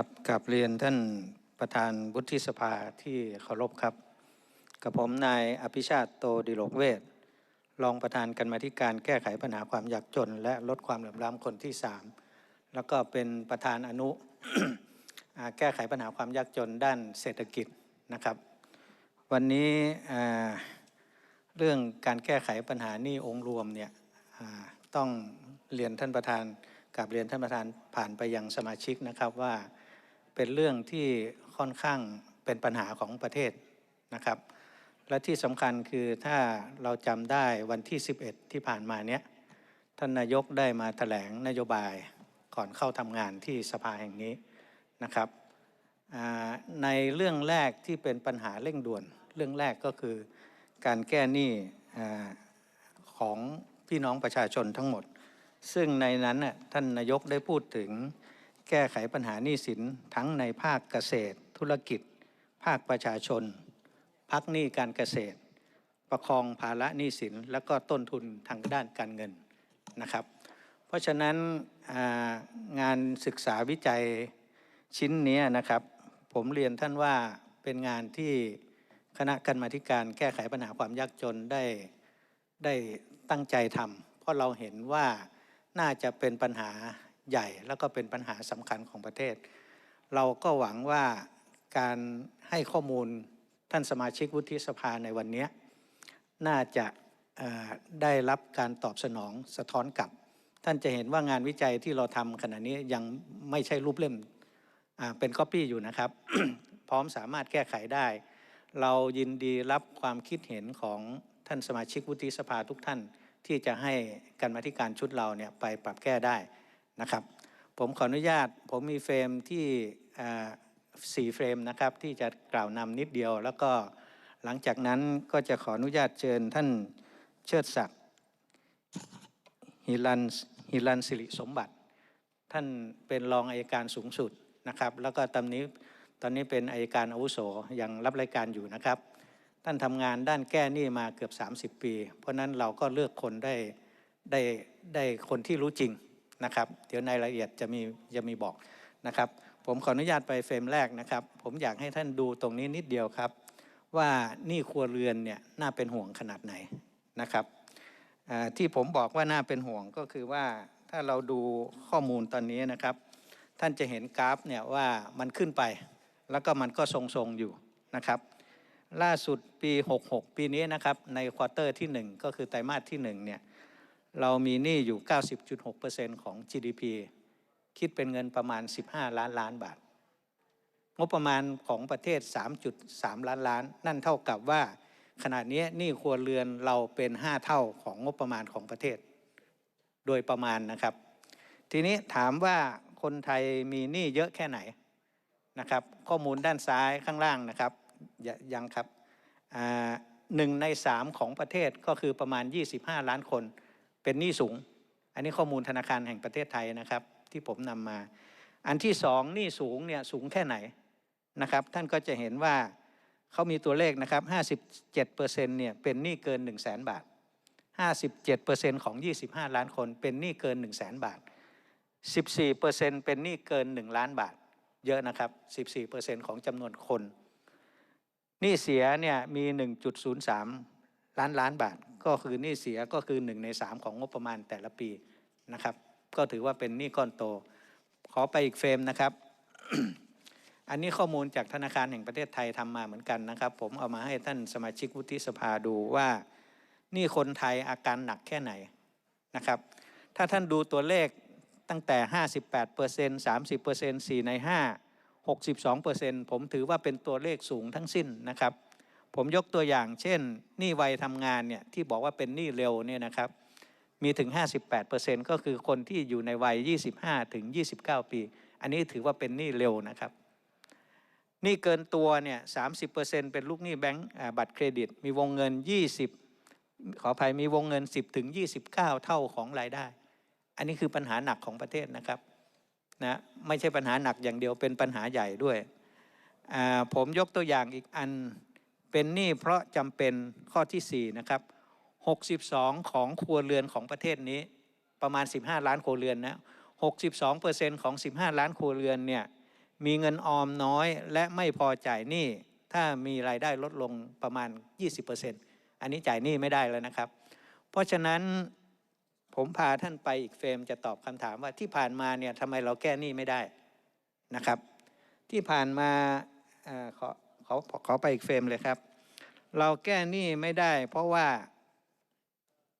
ครับกลับเรียนท่านประธานวุฒิสภาที่เคารพครับ กับผมนายอภิชาติโตดิโลกเวทรองประธานกรรมาธิการแก้ไขปัญหาความยากจน และลดความเหลื่อมล้ำคนที่สามแล้วก็เป็นประธานอนุแก้ไขปัญหาความยากจนด้านเศรษฐกิจนะครับ วันนี้เรื่องการแก้ไขปัญหานี้องค์รวมเนี่ยต้องเรียนท่านประธานกับเรียนท่านประธานผ่านไปยังสมาชิกนะครับว่า เป็นเรื่องที่ค่อนข้างเป็นปัญหาของประเทศนะครับ และที่สำคัญคือถ้าเราจำได้วันที่ 11 ที่ผ่านมาเนี้ยท่านนายกได้มาแถลงนโยบายก่อนเข้าทำงานที่สภาแห่งนี้นะครับในเรื่องแรกที่เป็นปัญหาเร่งด่วน เรื่องแรกก็คือการแก้หนี้ของพี่น้องประชาชนทั้งหมด ซึ่งในนั้นน่ะท่านนายกได้พูดถึง แก้ไขปัญหาหนี้สินทั้งในภาคเกษตร ธุรกิจ ภาคประชาชน พักหนี้การเกษตร ประคองภาระหนี้สิน และก็ต้นทุนทางด้านการเงินนะครับ เพราะฉะนั้นงานศึกษาวิจัยชิ้นนี้นะครับ ผมเรียนท่านว่าเป็นงานที่คณะกรรมาธิการแก้ไขปัญหาความยากจนได้ได้ตั้งใจทำเพราะเราเห็นว่าน่าจะเป็นปัญหา ใหญ่ แล้วก็เป็นปัญหาสำคัญของประเทศ เราก็หวังว่าการให้ข้อมูลท่านสมาชิกวุฒิสภาในวันนี้ น่าจะได้รับการตอบสนองสะท้อนกลับ ท่านจะเห็นว่างานวิจัยที่เราทำขณะนี้ยังไม่ใช่รูปเล่มเป็นก๊อปปี้อยู่นะครับ พร้อมสามารถแก้ไขได้ เรายินดีรับความคิดเห็นของท่านสมาชิกวุฒิสภาทุกท่าน ที่จะให้การมาธิการชุดเราเนี่ยไปปรับแก้ได้ นะครับ ผมขออนุญาตผมมีเฟรมที่สี่เฟรมนะครับที่จะกล่าวนำนิดเดียว แล้วก็หลังจากนั้นก็จะขออนุญาตเชิญท่านเชิดศักดิ์ฮิรันฮิรันสิริสมบัติ ท่านเป็นรองอายการสูงสุดนะครับ แล้วก็ตอนนี้ตอนนี้เป็นอายการอาวุโสยังรับรายการอยู่นะครับ ท่านทำงานด้านแก้หนี้มาเกือบ 30 ปี เพราะฉะนั้นเราก็เลือกคนได้ได้ได้คนที่รู้จริง นะครับ เดี๋ยวในรายละเอียดจะมีจะมีบอกนะครับ ผมขออนุญาตไปเฟรมแรกนะครับ ผมอยากให้ท่านดูตรงนี้นิดเดียวครับ ว่านี้ครัวเรือนเนี่ยน่าเป็นห่วงขนาดไหนนะครับที่ผมบอกว่าน่าเป็นห่วงก็คือว่าถ้าเราดูข้อมูลตอนนี้นะครับ ท่านจะเห็นกราฟเนี่ยว่ามันขึ้นไป แล้วก็มันก็ทรงๆอยู่นะครับล่าสุดปี 66 ปีนี้นะครับในควอเตอร์ที่ 1 ก็คือไตรมาสที่1เนี่ย เรามีหนี้อยู่ 90.6%ของ GDP คิดเป็นเงินประมาณ 15 ล้านล้านบาท งบประมาณของประเทศ 3.3 ล้านล้าน นั่นเท่ากับว่า ขณะนี้หนี้ครัวเรือนเราเป็น 5 เท่าของงบประมาณของประเทศ โดยประมาณนะครับ ทีนี้ถามว่าคนไทยมีหนี้เยอะแค่ไหนนะครับ ข้อมูลด้านซ้ายข้างล่างนะครับยยังครับหนึ่งในสามของประเทศก็คือประมาณ 25 ล้านคน เป็นหนี้สูง อันนี้ข้อมูลธนาคารแห่งประเทศไทยนะครับ ที่ผมนำมา อันที่สองหนี้สูงเนี่ยสูงแค่ไหนนะครับ ท่านก็จะเห็นว่าเขามีตัวเลขนะครับ57%เนี่ยเป็นหนี้เกิน 1 0 0 0 0แบาท 57%ของ 25 ล้านคนเป็นหนี้เกิน 1 0 0 0 0แบาท 14%เป็นหนี้เกิน 1 ล้านบาท เยอะนะครับ 14%ของจำนวนคน หนี้เสียเนี่ยมี 1.03 ล้านล้านบาท ก็คือหนี้เสียก็คือ1ใน3 ของงบประมาณแต่ละปีนะครับ ก็ถือว่าเป็นหนี้ก้อนโต ขอไปอีกเฟรมนะครับ อันนี้ข้อมูลจากธนาคารแห่งประเทศไทยทำมาเหมือนกันนะครับ ผมเอามาให้ท่านสมาชิกวุฒิสภาดูว่านี่คนไทยอาการหนักแค่ไหนนะครับ ถ้าท่านดูตัวเลขตั้งแต่ 58% 30% 4 ใน 5 62%ผมถือว่าเป็นตัวเลขสูงทั้งสิ้นนะครับ ผมยกตัวอย่าง เช่นหนี้วัยทำงานเนี่ยที่บอกว่าเป็นหนี้เร็วเนี่ยนะครับมีถึง 58%ก็คือคนที่อยู่ในวัย 25 ถึง 29 ปี อันนี้ถือว่าเป็นหนี้เร็วนะครับหนี้เกินตัวเนี่ย30%เป็นลูกหนี้แบงก์บัตรเครดิต มีวงเงิน 20 ขออภัยมีวงเงิน 10 ถึง 29 เท่าของรายได้ อันนี้คือปัญหาหนักของประเทศนะครับนะไม่ใช่ปัญหาหนักอย่างเดียวเป็นปัญหาใหญ่ด้วย ผมยกตัวอย่างอีกอัน เป็นหนี้เพราะจำเป็นข้อที่4นะครับ62 ของครัวเรือนของประเทศนี้ประมาณ 15 ล้านครัวเรือนนะ62%ของ 15 ล้านครัวเรือนเนี่ยมีเงินออมน้อยและไม่พอจ่ายหนี้ถ้ามีรายได้ลดลงประมาณ 20%อันนี้จ่ายหนี้ไม่ได้แล้วนะครับ เพราะฉะนั้นผมพาท่านไปอีกเฟรมจะตอบคำถามว่าที่ผ่านมาเนี่ยทำไมเราแก้หนี้ไม่ได้นะครับ ที่ผ่านมาเออขอ ขอขอไปอีกเฟรมเลยครับ เราแก้หนี้ไม่ได้ เพราะว่า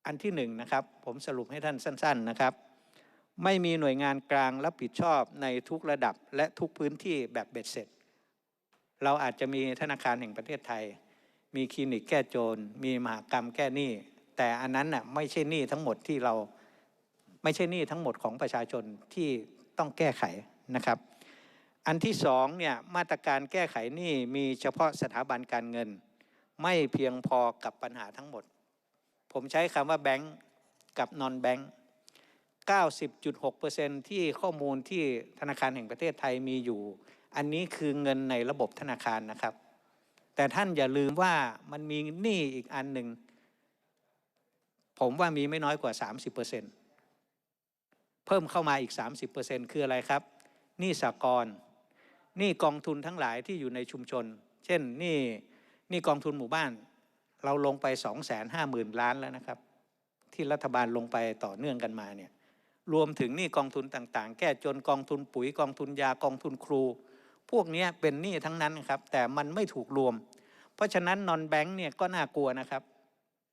อันที่หนึ่งนะครับ ผมสรุปให้ท่านสั้น ๆนะครับ ไม่มีหน่วยงานกลางรับผิดชอบในทุกระดับและทุกพื้นที่แบบเบ็ดเสร็จ เราอาจจะมีธนาคารแห่งประเทศไทย มีคลินิกแก้โจรมีมหากรรมแก้หนี้แต่อันนั้นน่ะไม่ใช่หนี้ทั้งหมดที่เราไม่ใช่หนี้ทั้งหมดของประชาชนที่ต้องแก้ไขนะครับ อันที่สองเนี่ยมาตรการแก้ไขหนี้มีเฉพาะสถาบันการเงิน ไม่เพียงพอกับปัญหาทั้งหมด ผมใช้คำว่าแบงก์กับนอนแบงก์90.6%ที่ข้อมูลที่ธนาคารแห่งประเทศไทยมีอยู่ อันนี้คือเงินในระบบธนาคารนะครับ แต่ท่านอย่าลืมว่ามันมีหนี้อีกอันหนึ่ง ผมว่ามีไม่น้อยกว่า 30%เพิ่มเข้ามาอีก 30%คืออะไรครับหนี้สากล หนี้กองทุนทั้งหลายที่อยู่ในชุมชน เช่นหนี้หนี้กองทุนหมู่บ้าน เราลงไป 250,000ล้านแล้วนะครับ ที่รัฐบาลลงไปต่อเนื่องกันมาเนี่ยรวมถึงหนี้กองทุนต่างๆ แก้จนกองทุนปุ๋ยกองทุนยากองทุนครู พวกนี้เป็นหนี้ทั้งนั้นครับ แต่มันไม่ถูกรวม เพราะฉะนั้นนอนแบงค์เนี่ยก็น่ากลัวนะครับ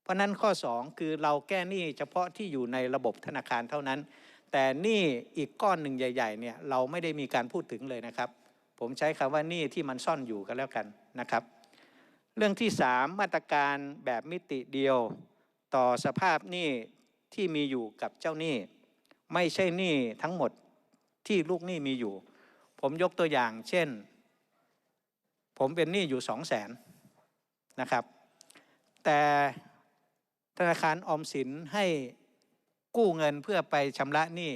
เพราะนั้นข้อ 2 คือเราแก้หนี้เฉพาะที่อยู่ในระบบธนาคารเท่านั้น แต่หนี้อีกก้อนหนึ่งใหญ่ ๆเนี่ยเราไม่ได้มีการพูดถึงเลยนะครับ ผมใช้คำว่าหนี้ที่มันซ่อนอยู่กันแล้วกันนะครับ เรื่องที่ 3 มาตรการแบบมิติเดียวต่อสภาพหนี้ที่มีอยู่กับเจ้าหนี้ ไม่ใช่หนี้ทั้งหมดที่ลูกหนี้มีอยู่ ผมยกตัวอย่าง เช่น ผมเป็นหนี้อยู่สองแสนนะครับ แต่ธนาคารออมสินให้กู้เงินเพื่อไปชำระหนี้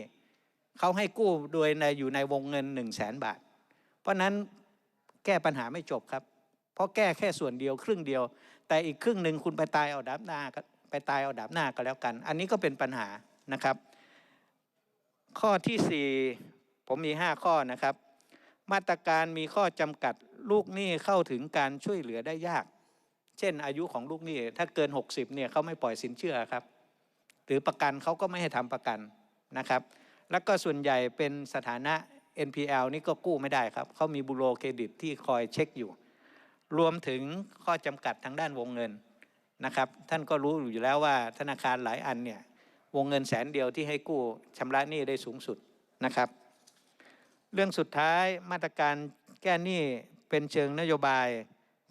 เขาให้กู้โดยในอยู่ในวงเงิน1 0 0 0 0แสนบาท ราะนั้นแก้ปัญหาไม่จบครับ เพราะแก้แค่ส่วนเดียวครึ่งเดียว แต่อีกครึ่งหนึ่งคุณไปตายเอาดับหน้าไปตายเอาดับหน้าก็แล้วกัน อันนี้ก็เป็นปัญหานะครับ ข้อที่ 4 ผมมี 5 ข้อนะครับ มาตรการมีข้อจำกัดลูกหนี้เข้าถึงการช่วยเหลือได้ยาก เช่น อายุของลูกหนี้ถ้าเกิน 60เนี่ยเขาไม่ปล่อยสินเชื่อครับ หรือประกันเขาก็ไม่ให้ทำประกันนะครับ แล้วก็ส่วนใหญ่เป็นสถานะ NPL นี่ก็กู้ไม่ได้ครับเขามีบูโรเครดิตที่คอยเช็คอยู่ รวมถึงข้อจำกัดทางด้านวงเงินนะครับ ท่านก็รู้อยู่แล้วว่าธนาคารหลายอันเนี่ยวงเงินแสนเดียวที่ให้กู้ชำระหนี้ได้สูงสุดนะครับ เรื่องสุดท้ายมาตรการแก้หนี้เป็นเชิงนโยบาย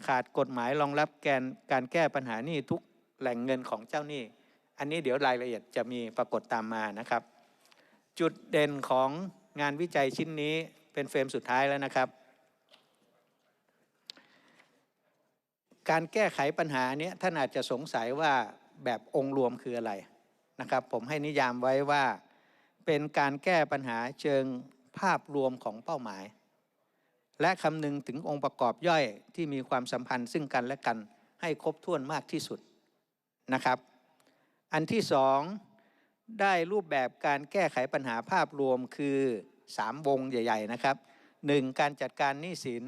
ขาดกฎหมายรองรับแกนการแก้ปัญหาหนี้ทุกแหล่งเงินของเจ้าหนี้ อันนี้เดี๋ยวรายละเอียดจะมีปรากฏตามมานะครับ จุดเด่นของ งานวิจัยชิ้นนี้เป็นเฟรมสุดท้ายแล้วนะครับ การแก้ไขปัญหาเนี้ยท่านอาจจะสงสัยว่าแบบองค์รวมคืออะไรนะครับ ผมให้นิยามไว้ว่าเป็นการแก้ปัญหาเชิงภาพรวมของเป้าหมาย และคำนึงถึงองค์ประกอบย่อยที่มีความสัมพันธ์ซึ่งกันและกันให้ครบถ้วนมากที่สุดนะครับ อันที่สอง ได้รูปแบบการแก้ไขปัญหาภาพรวมคือ 3 วงใหญ่ ๆ นะครับ 1. การจัดการหนี้สิน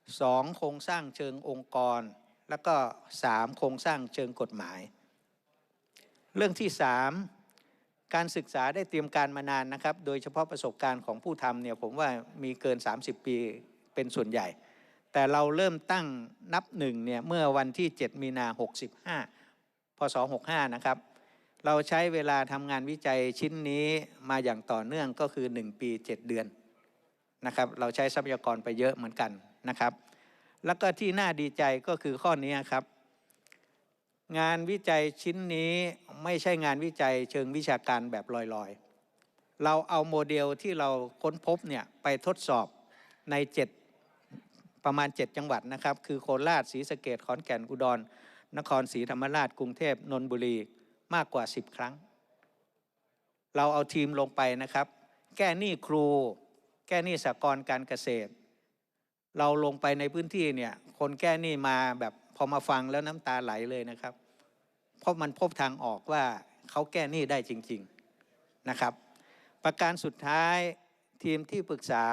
2. โครงสร้างเชิงองค์กร แล้วก็ 3. โครงสร้างเชิงกฎหมาย เรื่องที่ 3 การศึกษาได้เตรียมการมานานนะครับ โดยเฉพาะประสบการณ์ของผู้ทำเนี่ยผมว่ามีเกิน 30 ปีเป็นส่วนใหญ่ แต่เราเริ่มตั้งนับหนึ่งเนี่ยเมื่อวันที่ 7 มีนา65พศ65นะครับ เราใช้เวลาทำงานวิจัยชิ้นนี้มาอย่างต่อเนื่องก็คือ 1 ปี 7 เดือนนะครับ เราใช้ทรัพยากรไปเยอะเหมือนกันนะครับ แล้วก็ที่น่าดีใจก็คือข้อนี้ครับ งานวิจัยชิ้นนี้ไม่ใช่งานวิจัยเชิงวิชาการแบบลอยๆ เราเอาโมเดลที่เราค้นพบเนี่ยไปทดสอบใน 7 ประมาณ 7 จังหวัดนะครับ คือโคราชศรีสะเกดขอนแก่นอุดรนครศรีธรรมราชกรุงเทพนนทบุรี มากกว่า 10 ครั้ง เราเอาทีมลงไปนะครับ แก้หนี้ครู แก้หนี้สหกรณ์การเกษตร เราลงไปในพื้นที่เนี่ยคนแก้หนี้มาแบบพอมาฟังแล้วน้ำตาไหลเลยนะครับ เพราะมันพบทางออกว่าเขาแก้หนี้ได้จริงๆนะครับ ประการสุดท้ายทีมที่ปรึกษา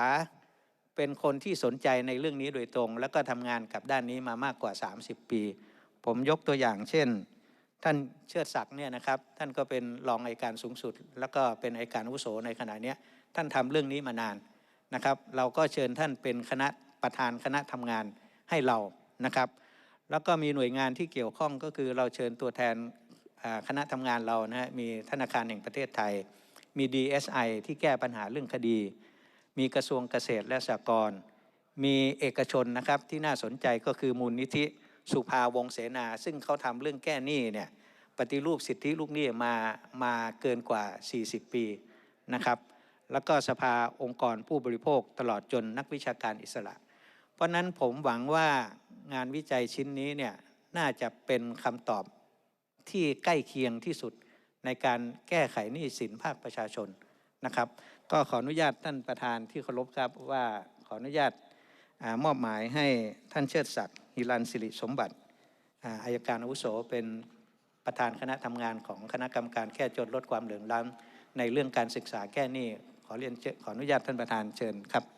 เป็นคนที่สนใจในเรื่องนี้โดยตรง แล้วก็ทำงานกับด้านนี้มามากกว่า 30 ปี ผมยกตัวอย่างเช่น ท่านเชิดศักดิ์เนี่ยนะครับท่านก็เป็นรองอัยการสูงสุด แล้วก็เป็นอัยการอาวุโสในขณะนี้ท่านทำเรื่องนี้มานานนะครับ เราก็เชิญท่านเป็นคณะประธานคณะทำงานให้เรานะครับ แล้วก็มีหน่วยงานที่เกี่ยวข้องก็คือเราเชิญตัวแทนคณะทำงานเรานะฮะมีธนาคารแห่งประเทศไทย มี DSI ที่แก้ปัญหาเรื่องคดี มีกระทรวงเกษตรและสหกรณ์มีเอกชนนะครับที่น่าสนใจก็คือมูลนิธิ สุภาวงเสนา ซึ่งเขาทำเรื่องแก้หนี้เนี่ยปฏิรูปสิทธิลูกหนี้มามาเกินกว่า 40 ปีนะครับแล้วก็สภาองค์กรผู้บริโภคตลอดจนนักวิชาการอิสระ เพราะนั้นผมหวังว่างานวิจัยชิ้นนี้เนี่ยน่าจะเป็นคำตอบที่ใกล้เคียงที่สุดในการแก้ไขหนี้สินภาคประชาชนนะครับ ก็ขออนุญาตท่านประธานที่เคารพครับว่าขออนุญาตอมอบหมายให้ท่านเชิดศักดิ์ ฮิรันสิริสมบัติอายการอาวุโสเป็นประธานคณะทำงานของคณะกรรมการแก้จนลดความเหลื่อมล้ำในเรื่องการศึกษาแก้หนี้ขอเรียนขออนุญาตท่านประธานเชิญครับ